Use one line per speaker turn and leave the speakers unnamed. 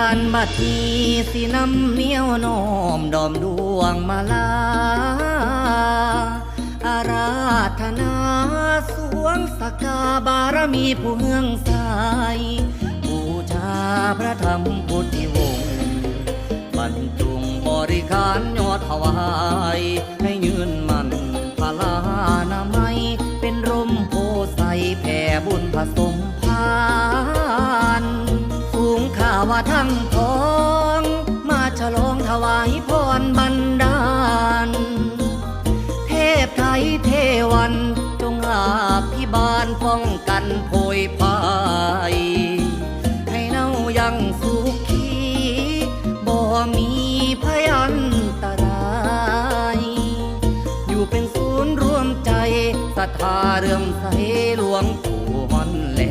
ารบัดนี้สินำเหนียวน้อมดอมดวงมาลา อาราธนาสวงสกาบารมีผู้เฮืองสายบูชาพระธรรมพุทธิวงศ์บรรจุงบริการยอดถวายให้ยืนมันพลานามัยเป็นร่มโพใสแผ่บุญผสม ว่าทั้งท้องมาฉลองถวายพรบันดาล เทพไทยเทวันจงอาพิบาลป้องกันโพยพายให้เน่ายังสุขีบ่มีพยันตรายอยู่เป็นศูนย์รวมใจศรัทธาเรื่อมใสหลวง